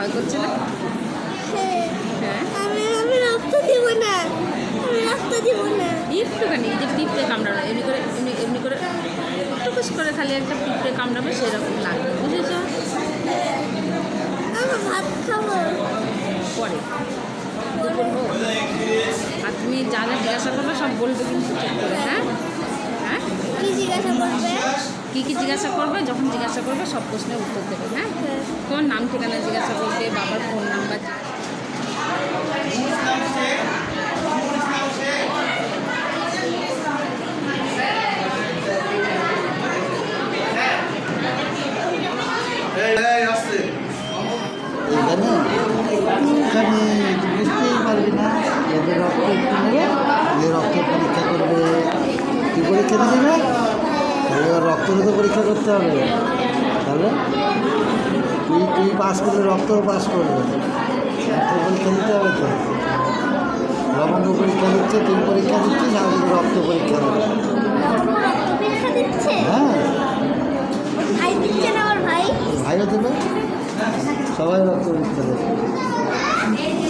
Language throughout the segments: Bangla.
ভয় করছে না হ্যাঁ? হ্যাঁ না। একটুখানি যে পিঁপড়ে কামড়ানো এমনি করে এমনি এমনি করে টুকুস করে খালি একটা পিঁপড়ে কামড়াবে সেরকম লাগবে বুঝেছ? আমি পরে। আর তুমি যা যা জিজ্ঞাসা করবে সব বলবে কিন্তু। হ্যাঁ? হ্যাঁ? জিজ্ঞাসা করবে? কী কী জিজ্ঞাসা করবে, যখন জিজ্ঞাসা করবে সব প্রশ্নের উত্তর দেবে হ্যাঁ? তোমার নাম, ঠিকানা জিজ্ঞাসা করবে, বাবার ফোন নাম্বার রক্ত পরীক্ষা করবে, কি পরীক্ষা রক্তেরও তো পরীক্ষা করতে হবে। তাহলে? তুই তুই পাস করলে রক্তও পাস করবে। রক্ত পরীক্ষা দিতে হবে তো। লবঙ্গ পরীক্ষা দিচ্ছে তুই পরীক্ষা দিচ্ছিস ওদিকে রক্ত পরীক্ষা দেবে। হ্যাঁ। ভাইও দেবে। সবাই রক্ত পরীক্ষা দেবে।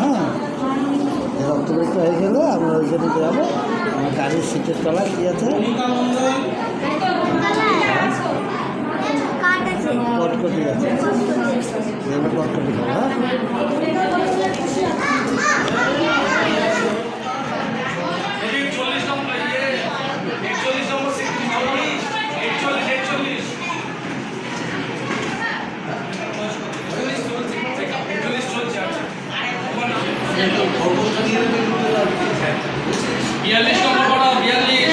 হ্যাঁ। রক্ত পরীক্ষা হয়ে গেলে আমরা ওইখানে যাব। আমার গাড়ির সিটের তলায় কী আছে কার্ড আছে কটকটি আছে এবার কটকটি খাব হ্যাঁ একচল্লিশ নম্বর ইয়ে একচল্লিশ নম্বর একচল্লিশ একচল্লিশ একচল্লিশ চলছে আচ্ছা বিয়াল্লিশ নম্বর পড়া বিয়াল্লিশ।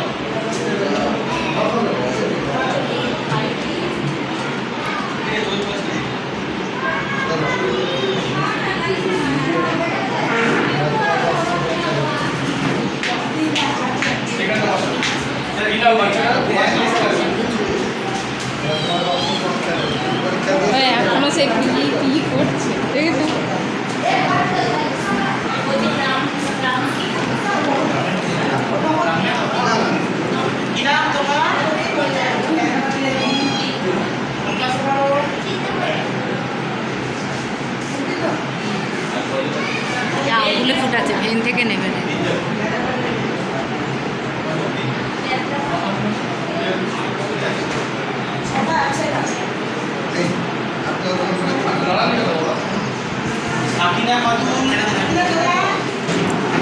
ভেন থেকে নেবে। না খাতুন হয়ে গেছে হাততালি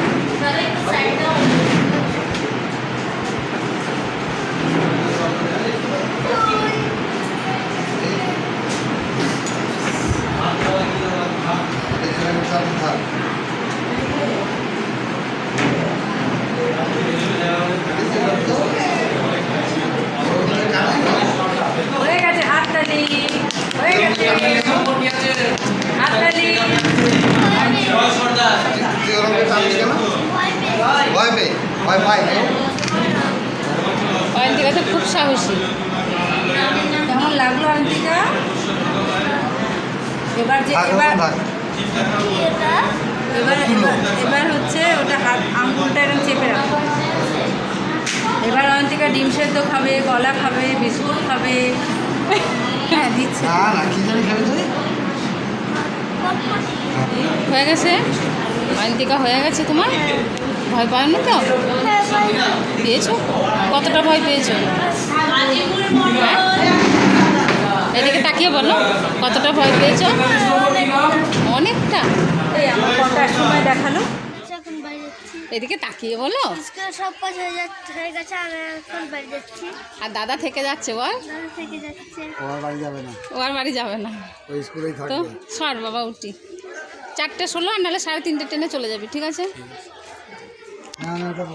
হয়ে গেছে হাততালি ভয় পেয়ে ভয় পাই অয়ন্তিকা তো খুব সাহসী কেমন লাগল অয়ন্তিকা এবার যে এবার এবার এবার হচ্ছে ওটা হাত আঙুলটা এরকম চেপে রাখো। এবার অয়ন্তিকা ডিম সেদ্ধ খাবে কলা খাবে বিস্কুট খাবে হ্যাঁ দিচ্ছে। হয়ে গেছে? অয়ন্তিকা হয়ে গেছে তোমার? ভয় পাও না তো? পেয়েছ? কতটা ভয় পেয়েছ? হ্যাঁ? এদিকে তাকিয়ে বলো কতটা ভয় পেয়েছ? অনেকটা। এই আমার কটার সময় দেখাল? বাড়ি যাচ্ছি এদিকে তাকিয়ে বলো। স্কুল সব কাজ হয়ে যাচ্ছে হয়ে গেছে আমি এখন বাড়ি যাচ্ছি। আর দাদা থেকে যাচ্ছে বল? দাদা থেকে যাচ্ছে। ও বাড়ি যাবে না। ও আর বাড়ি যাবে না। ওই স্কুলেই তো সর বাবা উঠি। চারটে ষোলো আর নাহলে সাড়ে তিনটে ট্রেনে চলে যাবি ঠিক আছে? না না এটা